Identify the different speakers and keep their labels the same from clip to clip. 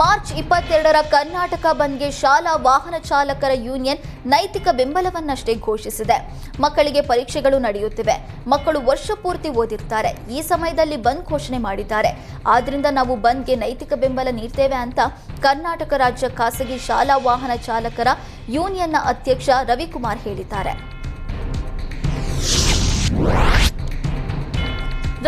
Speaker 1: March ಇಪ್ಪತ್ತೆರಡರ ಕರ್ನಾಟಕ ಬಂದ್ಗೆ ಶಾಲಾ ವಾಹನ ಚಾಲಕರ ಯೂನಿಯನ್ ನೈತಿಕ ಬೆಂಬಲವನ್ನಷ್ಟೇ ಘೋಷಿಸಿದೆ. ಮಕ್ಕಳಿಗೆ ಪರೀಕ್ಷೆಗಳು ನಡೆಯುತ್ತಿವೆ. ಮಕ್ಕಳು ವರ್ಷ ಪೂರ್ತಿ ಓದಿರ್ತಾರೆ. ಈ ಸಮಯದಲ್ಲಿ ಬಂದ್ ಘೋಷಣೆ ಮಾಡಿದ್ದಾರೆ. ಆದ್ರಿಂದ ನಾವು ಬಂದ್ಗೆ ನೈತಿಕ ಬೆಂಬಲ ನೀಡ್ತೇವೆ ಅಂತ ಕರ್ನಾಟಕ ರಾಜ್ಯ ಖಾಸಗಿ ಶಾಲಾ ವಾಹನ ಚಾಲಕರ ಯೂನಿಯನ್ನ ಅಧ್ಯಕ್ಷ ರವಿಕುಮಾರ್ ಹೇಳಿದ್ದಾರೆ.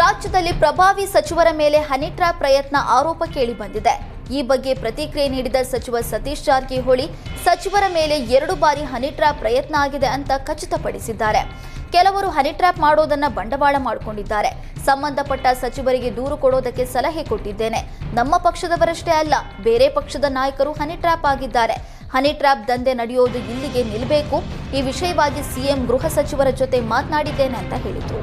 Speaker 1: ರಾಜ್ಯದಲ್ಲಿ ಪ್ರಭಾವಿ ಸಚಿವರ ಮೇಲೆ ಹನಿಟ್ರಾ ಪ್ರಯತ್ನ ಆರೋಪ ಕೇಳಿಬಂದಿದೆ ಈ ಬಗ್ಗೆ ಪ್ರತಿಕ್ರಿಯೆ ನೀಡಿದ ಸಚಿವ ಸತೀಶ್ ಜಾರಕಿಹೊಳಿ, ಸಚಿವರ ಮೇಲೆ ಎರಡು ಬಾರಿ ಹನಿ ಟ್ರ್ಯಾಪ್ ಪ್ರಯತ್ನ ಆಗಿದೆ ಅಂತ ಖಚಿತಪಡಿಸಿದ್ದಾರೆ. ಕೆಲವರು ಹನಿ ಟ್ರ್ಯಾಪ್ ಮಾಡೋದನ್ನ ಬಂಡವಾಳ ಮಾಡಿಕೊಂಡಿದ್ದಾರೆ. ಸಂಬಂಧಪಟ್ಟ ಸಚಿವರಿಗೆ ದೂರು ಕೊಡೋದಕ್ಕೆ ಸಲಹೆ ಕೊಟ್ಟಿದ್ದೇನೆ. ನಮ್ಮ ಪಕ್ಷದವರಷ್ಟೇ ಅಲ್ಲ, ಬೇರೆ ಪಕ್ಷದ ನಾಯಕರು ಹನಿ ಟ್ರ್ಯಾಪ್ ಆಗಿದ್ದಾರೆ. ಹನಿ ಟ್ರ್ಯಾಪ್ ದಂಧೆ ನಡೆಯೋದು ಇಲ್ಲಿಗೆ ನಿಲ್ಲಬೇಕು ಈ ವಿಷಯವಾಗಿ ಸಿಎಂ ಗೃಹ ಸಚಿವರ ಜೊತೆ ಮಾತನಾಡಿದ್ದೇನೆ ಅಂತ ಹೇಳಿದರು.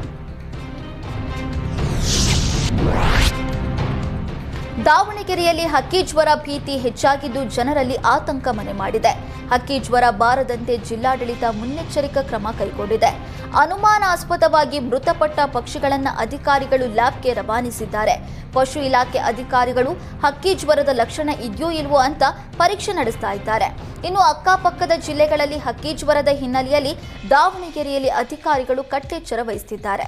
Speaker 1: ದಾವಣಗೆರೆಯಲ್ಲಿ ಹಕ್ಕಿ ಜ್ವರ ಭೀತಿ ಹೆಚ್ಚಾಗಿದ್ದು ಜನರಲ್ಲಿ ಆತಂಕ ಮನೆ ಮಾಡಿದೆ. ಹಕ್ಕಿ ಜ್ವರ ಬಾರದಂತೆ ಜಿಲ್ಲಾಡಳಿತ ಮುನ್ನೆಚ್ಚರಿಕಾ ಕ್ರಮ ಕೈಗೊಂಡಿದೆ. ಅನುಮಾನಾಸ್ಪದವಾಗಿ ಮೃತಪಟ್ಟ ಪಕ್ಷಿಗಳನ್ನು ಅಧಿಕಾರಿಗಳು ಲ್ಯಾಬ್ಗೆ ರವಾನಿಸಿದ್ದಾರೆ. ಪಶು ಇಲಾಖೆ ಅಧಿಕಾರಿಗಳು ಹಕ್ಕಿ ಜ್ವರದ ಲಕ್ಷಣ ಇದೆಯೋ ಇಲ್ವೋ ಅಂತ ಪರೀಕ್ಷೆ ನಡೆಸ್ತಾ ಇದ್ದಾರೆ. ಇನ್ನು ಅಕ್ಕಪಕ್ಕದ ಜಿಲ್ಲೆಗಳಲ್ಲಿ ಹಕ್ಕಿ ಜ್ವರದ ಹಿನ್ನೆಲೆಯಲ್ಲಿ ದಾವಣಗೆರೆಯಲ್ಲಿ ಅಧಿಕಾರಿಗಳು ಕಟ್ಟೆಚ್ಚರ ವಹಿಸುತ್ತಿದ್ದಾರೆ